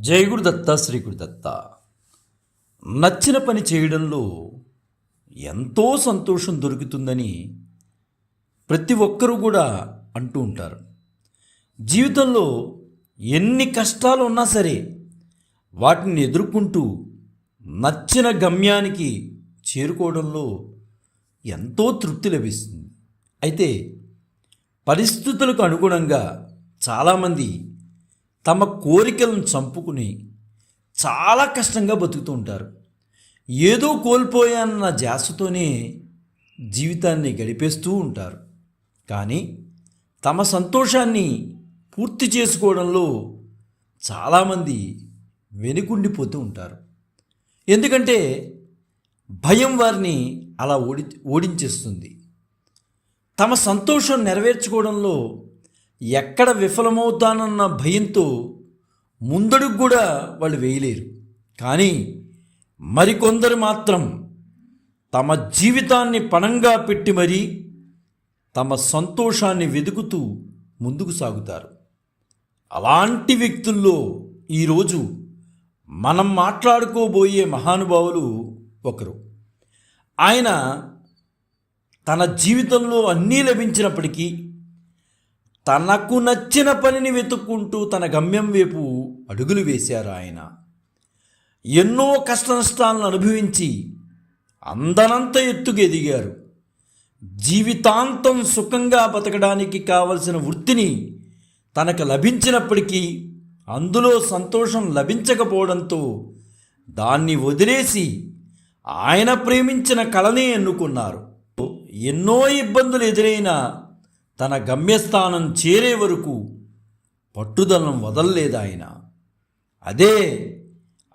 జై గురుదత్త శ్రీ గురుదత్త నచ్చిన పని చేయడంలో ఎంతో సంతోషం దొరుకుతుందని ప్రతి ఒక్కరూ కూడా అంటూ ఉంటారు. జీవితంలో ఎన్ని కష్టాలు ఉన్నా సరే వాటిని ఎదుర్కొంటూ నచ్చిన గమ్యానికి చేరుకోవడంలో ఎంతో తృప్తి లభిస్తుంది. అయితే పరిస్థితులకు అనుగుణంగా చాలామంది తమ కోరికలను చంపుకుని చాలా కష్టంగా బతుకుతూ ఉంటారు. ఏదో కోల్పోయానన్న జాసతోనే జీవితాన్ని గడిపేస్తూ ఉంటారు. కానీ తమ సంతోషాన్ని పూర్తి చేసుకోవడంలో చాలామంది వెనుకుండిపోతూ ఉంటారు. ఎందుకంటే భయం వారిని అలా ఓడి ఓడించేస్తుంది. తమ సంతోషం నెరవేర్చుకోవడంలో ఎక్కడ విఫలమవుతానన్న భయంతో ముందడుగు కూడా వాళ్ళు వేయలేరు. కానీ మరికొందరు మాత్రం తమ జీవితాన్ని పణంగా పెట్టి మరీ తమ సంతోషాన్ని వెతుకుతూ ముందుకు సాగుతారు. అలాంటి వ్యక్తుల్లో ఈరోజు మనం మాట్లాడుకోబోయే మహానుభావులు ఒకరు. ఆయన తన జీవితంలో అన్నీ లభించినప్పటికీ తనకు నచ్చిన పనిని వెతుక్కుంటూ తన గమ్యం వైపు అడుగులు వేశారు ఆయన. ఎన్నో కష్ట నష్టాలను అనుభవించి అందనంత ఎత్తుకు ఎదిగారు. జీవితాంతం సుఖంగా బతకడానికి కావలసిన వృత్తిని తనకు లభించినప్పటికీ అందులో సంతోషం లభించకపోవడంతో దాన్ని వదిలేసి ఆయన ప్రేమించిన కళనే ఎన్నుకున్నారు. ఎన్నో ఇబ్బందులు ఎదురైనా తన గమ్యస్థానం చేరే వరకు పట్టుదలను వదల్లేదు ఆయన. అదే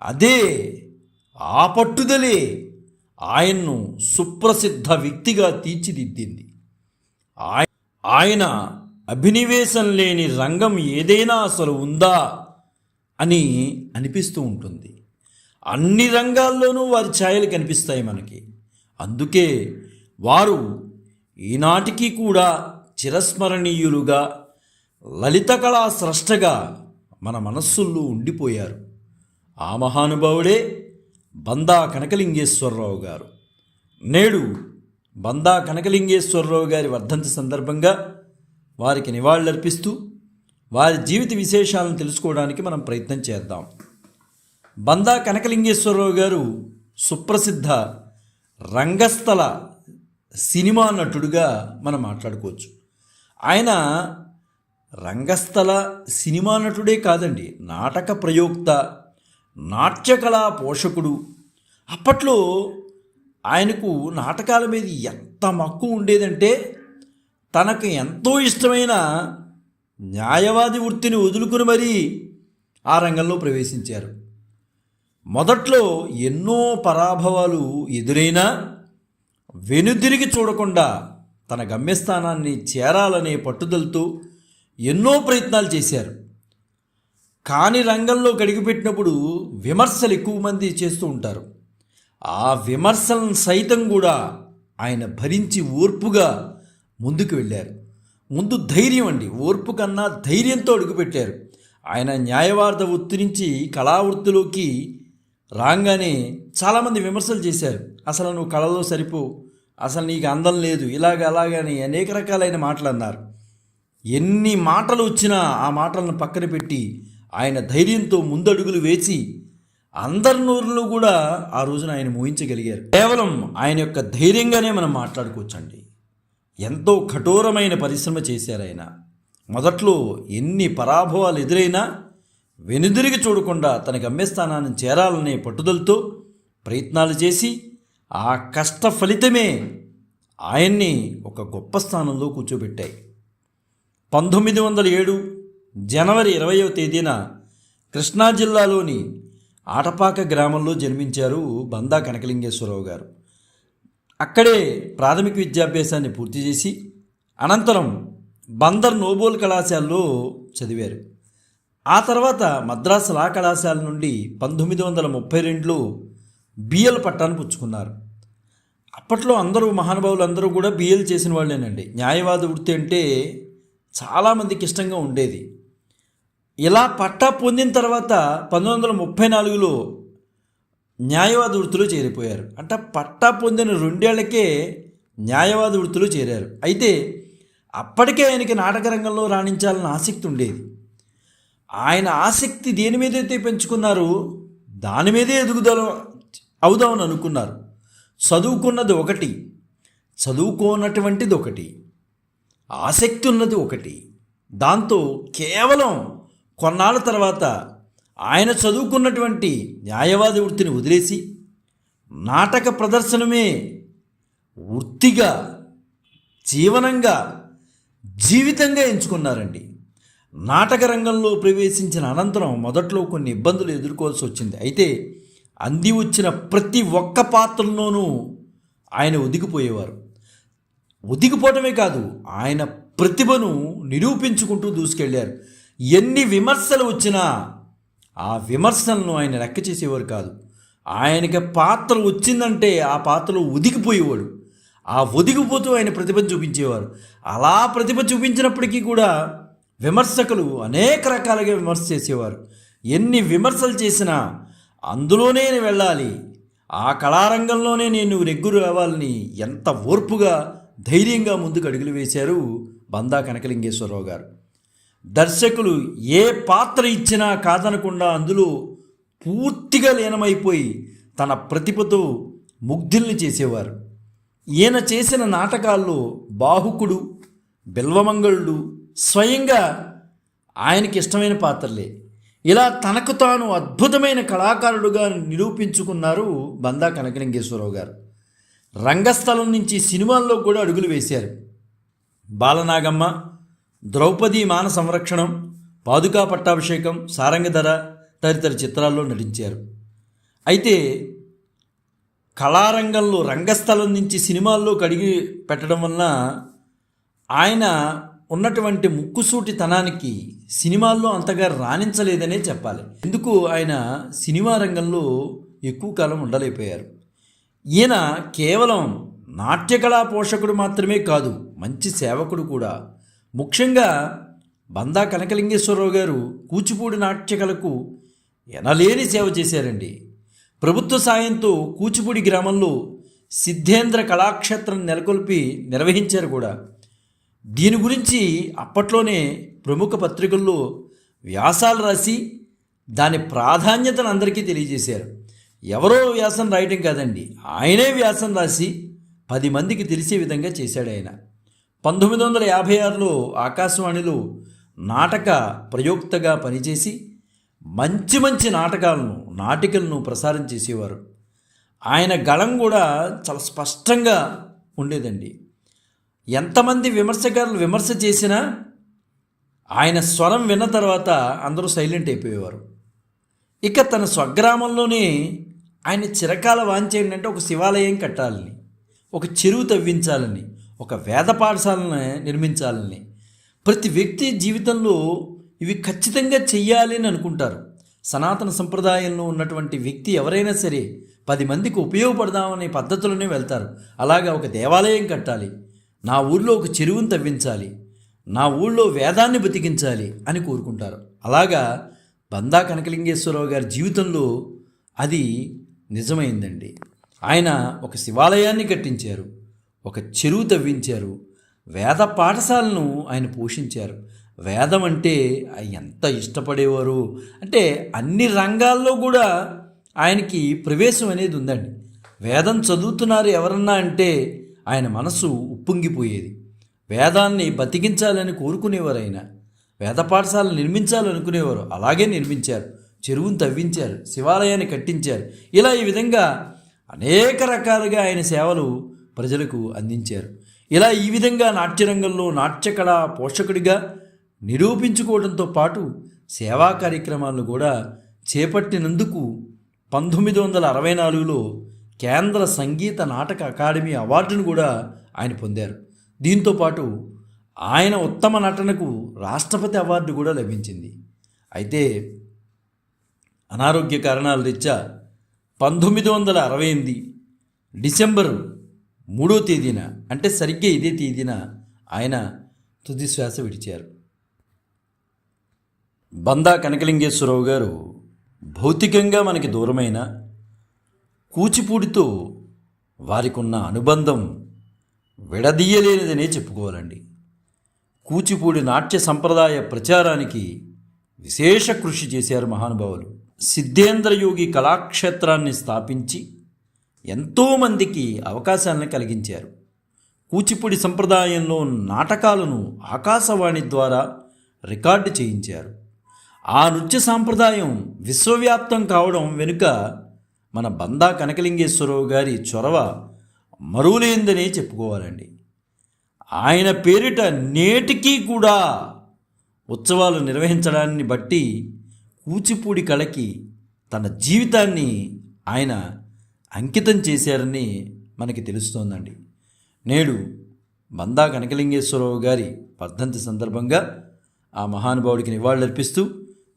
అదే ఆ పట్టుదలే ఆయన్ను సుప్రసిద్ధ వ్యక్తిగా తీర్చిదిద్దింది. ఆయన అభినివేశం లేని రంగం ఏదైనా అసలు ఉందా అని అనిపిస్తూ ఉంటుంది. అన్ని రంగాల్లోనూ వారి ఛాయలు కనిపిస్తాయి మనకి. అందుకే వారు ఈనాటికి కూడా చిరస్మరణీయులుగా లలిత కళా స్రష్టగా మన మనస్సుల్లో ఉండిపోయారు. ఆ మహానుభావుడే బందా కనకలింగేశ్వరరావు గారు. నేడు బందా కనకలింగేశ్వరరావు గారి వర్ధంతి సందర్భంగా వారికి నివాళులర్పిస్తూ వారి జీవిత విశేషాలను తెలుసుకోవడానికి మనం ప్రయత్నం చేద్దాం. బందా కనకలింగేశ్వరరావు గారు సుప్రసిద్ధ రంగస్థల సినిమా నటుడుగా మనం మాట్లాడుకోవచ్చు. ఆయన రంగస్థల సినిమా నటుడే కాదండి నాటక ప్రయోక్త నాట్యకళా పోషకుడు. అప్పట్లో ఆయనకు నాటకాల మీద ఎంత మక్కువ ఉండేదంటే తనకు ఎంతో ఇష్టమైన న్యాయవాది వృత్తిని వదులుకుని మరీ ఆ రంగంలో ప్రవేశించారు. మొదట్లో ఎన్నో పరాభవాలు ఎదురైనా వెనుదిరిగి చూడకుండా తన గమ్యస్థానాన్ని చేరాలనే పట్టుదలతో ఎన్నో ప్రయత్నాలు చేశారు. కాని రంగంలో గడిగిపెట్టినప్పుడు విమర్శలు ఎక్కువ మంది చేస్తూ ఉంటారు. ఆ విమర్శలను సైతం కూడా ఆయన భరించి ఓర్పుగా ముందుకు వెళ్ళారు. ముందు ధైర్యం అండి. ఓర్పు కన్నా ధైర్యంతో అడుగుపెట్టారు. ఆయన న్యాయవార్త వృత్తి నుంచి కళావృత్తిలోకి రాగానే చాలామంది విమర్శలు చేశారు. అసలు నువ్వు కళలో సరిపో అసలు నీకు అందం లేదు. ఇలాగ అలాగని అనేక రకాలైన మాటలు అన్నారు ఎన్ని మాటలు వచ్చినా ఆ మాటలను పక్కన పెట్టి ఆయన ధైర్యంతో ముందడుగులు వేసి అందరి నోరులో కూడా ఆ రోజున ఆయన మోహించగలిగారు కేవలం ఆయన యొక్క ధైర్యంగానే మనం మాట్లాడుకోవచ్చండి. ఎంతో కఠోరమైన పరిశ్రమ చేశారు ఆయన. మొదట్లో ఎన్ని పరాభవాలు ఎదురైనా వెనుదిరిగి చూడకుండా తన గమ్యస్థానాన్ని చేరాలనే పట్టుదలతో ప్రయత్నాలు చేసి ఆ కష్ట ఫలితమే ఆయన్ని ఒక గొప్ప స్థానంలో కూర్చోబెట్టాయి. పంతొమ్మిది వందల ఏడు జనవరి ఇరవయవ తేదీన కృష్ణా జిల్లాలోని ఆటపాక గ్రామంలో జన్మించారు బందా కనకలింగేశ్వరరావు గారు. అక్కడే ప్రాథమిక విద్యాభ్యాసాన్ని పూర్తి చేసి అనంతరం బందర్ నోబోల్ కళాశాలలో చదివారు. ఆ తర్వాత మద్రాసు లా కళాశాల నుండి పంతొమ్మిది వందల ముప్పై రెండులో బిఎల్ పట్టాను పుచ్చుకున్నారు. అప్పట్లో అందరూ మహానుభావులు అందరూ కూడా బిఎల్ చేసిన వాళ్ళేనండి. న్యాయవాద వృత్తి అంటే చాలామందికి ఇష్టంగా ఉండేది. ఇలా పట్టా పొందిన తర్వాత పంతొమ్మిది వందల ముప్పై నాలుగులో న్యాయవాద వృత్తిలో చేరిపోయారు. అంటే పట్టా పొందిన రెండేళ్ళకే న్యాయవాద వృత్తిలో చేరారు. అయితే అప్పటికే ఆయనకి నాటక రంగంలో రాణించాలని ఆసక్తి ఉండేది. ఆయన ఆసక్తి దేని మీదైతే పెంచుకున్నారో దాని మీదే ఎదుగుదల అవుదామని అనుకున్నారు. చదువుకున్నది ఒకటి చదువుకోనటువంటిది ఒకటి ఆసక్తి ఉన్నది ఒకటి. దాంతో కేవలం కొన్నాళ్ళ తర్వాత ఆయన చదువుకున్నటువంటి న్యాయవాది వృత్తిని వదిలేసి నాటక ప్రదర్శనమే వృత్తిగా జీవనంగా జీవితంగా ఎంచుకున్నారండి. నాటక రంగంలో ప్రవేశించిన అనంతరం మొదట్లో కొన్ని ఇబ్బందులు ఎదుర్కోవాల్సి వచ్చింది. అయితే అంది వచ్చిన ప్రతి ఒక్క పాత్రలోనూ ఆయన ఒదిగిపోయేవారు. ఒదిగిపోవటమే కాదు ఆయన ప్రతిభను నిరూపించుకుంటూ దూసుకెళ్ళారు ఎన్ని విమర్శలు వచ్చినా ఆ విమర్శలను ఆయన లెక్క చేసేవారు కాదు. ఆయనకి పాత్ర వచ్చిందంటే ఆ పాత్రలో ఒదిగిపోయేవాడు. ఆ ఒదిగిపోతూ ఆయన ప్రతిభ చూపించేవారు. అలా ప్రతిభ చూపించినప్పటికీ కూడా విమర్శకులు అనేక రకాలుగా విమర్శ చేసేవారు. ఎన్ని విమర్శలు చేసినా అందులోనే నేను వెళ్ళాలి. ఆ కళారంగంలోనే నేను రెగ్గురు రావాలని ఎంత ఓర్పుగా ధైర్యంగా ముందుకు అడుగులు వేశారు బందా కనకలింగేశ్వరరావు గారు. దర్శకులు ఏ పాత్ర ఇచ్చినా కాదనకుండా అందులో పూర్తిగా లీనమైపోయి తన ప్రతిభతో ముగ్ధుల్ని చేసేవారు. ఈయన చేసిన నాటకాల్లో బాహుకుడు బిల్వమంగళుడు స్వయంగా ఆయనకి ఇష్టమైన పాత్రలే. ఇలా తనకు తాను అద్భుతమైన కళాకారుడుగా నిరూపించుకున్నారు బందా కనకలింగేశ్వరరావు గారు. రంగస్థలం నుంచి సినిమాల్లో కూడా అడుగులు వేశారు. బాలనాగమ్మ ద్రౌపది మాన సంరక్షణం పాదుకా పట్టాభిషేకం సారంగధర తదితర చిత్రాల్లో నటించారు. అయితే కళారంగంలో రంగస్థలం నుంచి సినిమాల్లో కడిగి పెట్టడం వలన ఆయన ఉన్నటువంటి ముక్కుసూటితనానికి సినిమాల్లో అంతగా రాణించలేదనే చెప్పాలి. ఎందుకు ఆయన సినిమా రంగంలో ఎక్కువ కాలం ఉండలేకపోయారు. ఈయన కేవలం నాట్యకళా పోషకుడు మాత్రమే కాదు మంచి సేవకుడు కూడా. ముఖ్యంగా బందా కనకలింగేశ్వరరావు గారు కూచిపూడి నాట్యకళకు ఎనలేని సేవ చేశారండి. ప్రభుత్వ సాయంతో కూచిపూడి గ్రామంలో సిద్ధేంద్ర కళాక్షేత్రం నెలకొల్పి నిర్వహించారు కూడా. దీని గురించి అప్పట్లోనే ప్రముఖ పత్రికల్లో వ్యాసాలు రాసి దాని ప్రాధాన్యతను అందరికీ తెలియజేశారు. ఎవరో వ్యాసం రాయటం కాదండి. ఆయనే వ్యాసం రాసి పది మందికి తెలిసే విధంగా చేశాడు ఆయన. పంతొమ్మిది వందల యాభై ఆరులో ఆకాశవాణిలో నాటక ప్రయోక్తగా పనిచేసి మంచి మంచి నాటకాలను నాటికలను ప్రసారం చేసేవారు. ఆయన గళం కూడా చాలా స్పష్టంగా ఉండేదండి. ఎంతమంది విమర్శకారులు విమర్శ చేసినా ఆయన స్వరం విన్న తర్వాత అందరూ సైలెంట్ అయిపోయేవారు. ఇక తన స్వగ్రామంలోనే ఆయన చిరకాల వాంఛ ఏంటంటే ఒక శివాలయం కట్టాలని ఒక చెరువు తవ్వించాలని ఒక వేద పాఠశాలను నిర్మించాలని. ప్రతి వ్యక్తి జీవితంలో ఇవి ఖచ్చితంగా చెయ్యాలి అని అనుకుంటారు. సనాతన సంప్రదాయంలో ఉన్నటువంటి వ్యక్తి ఎవరైనా సరే పది మందికి ఉపయోగపడదామనే పద్ధతిలోనే వెళ్తారు. అలాగా ఒక దేవాలయం కట్టాలి. నా ఊళ్ళో ఒక చెరువును తవ్వించాలి. నా ఊళ్ళో వేదాన్ని బతికించాలి అని కోరుకుంటారు. అలాగా బందా కనకలింగేశ్వరరావు గారి జీవితంలో అది నిజమైందండి. ఆయన ఒక శివాలయాన్ని కట్టించారు. ఒక చెరువు తవ్వించారు. వేద పాఠశాలను ఆయన పోషించారు. వేదం అంటే ఎంత ఇష్టపడేవారు? అంటే అన్ని రంగాల్లో కూడా ఆయనకి ప్రవేశం అనేది ఉందండి. వేదం చదువుతున్నారు ఎవరన్నా అంటే ఆయన మనసు ఉప్పొంగిపోయేది. వేదాన్ని బతికించాలని కోరుకునేవారైనా వేద పాఠశాలను నిర్మించాలనుకునేవారు అలాగే నిర్మించారు. చెరువును తవ్వించారు శివాలయాన్ని కట్టించారు. ఇలా ఈ విధంగా అనేక రకాలుగా ఆయన సేవలు ప్రజలకు అందించారు. ఇలా ఈ విధంగా నాట్యరంగంలో నాట్యకళ పోషకుడిగా నిరూపించుకోవడంతో పాటు సేవా కార్యక్రమాలను కూడా చేపట్టినందుకు పంతొమ్మిది వందల అరవై నాలుగులో కేంద్ర సంగీత నాటక అకాడమీ అవార్డును కూడా ఆయన పొందారు. దీంతో పాటు ఆయన ఉత్తమ నటనకు రాష్ట్రపతి అవార్డు కూడా లభించింది. అయితే అనారోగ్య కారణాల రీత్యా పంతొమ్మిది వందల అరవై ఎనిమిది డిసెంబర్ మూడో తేదీన అంటే సరిగ్గా ఇదే తేదీన ఆయన తుది శ్వాస విడిచారు. బందా కనకలింగేశ్వరరావు గారు భౌతికంగా మనకి దూరమైన కూచిపూడితో వారికున్న అనుబంధం విడదీయలేనిదనే చెప్పుకోవాలండి. కూచిపూడి నాట్య సంప్రదాయ ప్రచారానికి విశేష కృషి చేశారు మహానుభావులు. సిద్ధేంద్రయోగి కళాక్షేత్రాన్ని స్థాపించి ఎంతోమందికి అవకాశాలను కలిగించారు. కూచిపూడి సంప్రదాయంలో నాటకాలను ఆకాశవాణి ద్వారా రికార్డు చేయించారు. ఆ నృత్య సాంప్రదాయం విశ్వవ్యాప్తం కావడం వెనుక మన బందా కనకలింగేశ్వరరావు గారి చొరవ మరువులేందనే చెప్పుకోవాలండి. ఆయన పేరిట నేటికీ కూడా ఉత్సవాలు నిర్వహించడాన్ని బట్టి కూచిపూడి కళకి తన జీవితాన్ని ఆయన అంకితం చేశారని మనకి తెలుస్తోందండి. నేడు బందా కనకలింగేశ్వరరావు గారి వర్ధంతి సందర్భంగా ఆ మహానుభావుడికి నివాళులర్పిస్తూ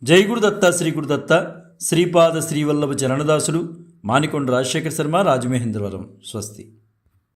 జై గురుదత్త శ్రీ గురుదత్త శ్రీపాద శ్రీవల్లభ చరణదాసుడు మానికొండ రాజశేఖర శర్మ రాజమహేంద్రవరం స్వస్తి.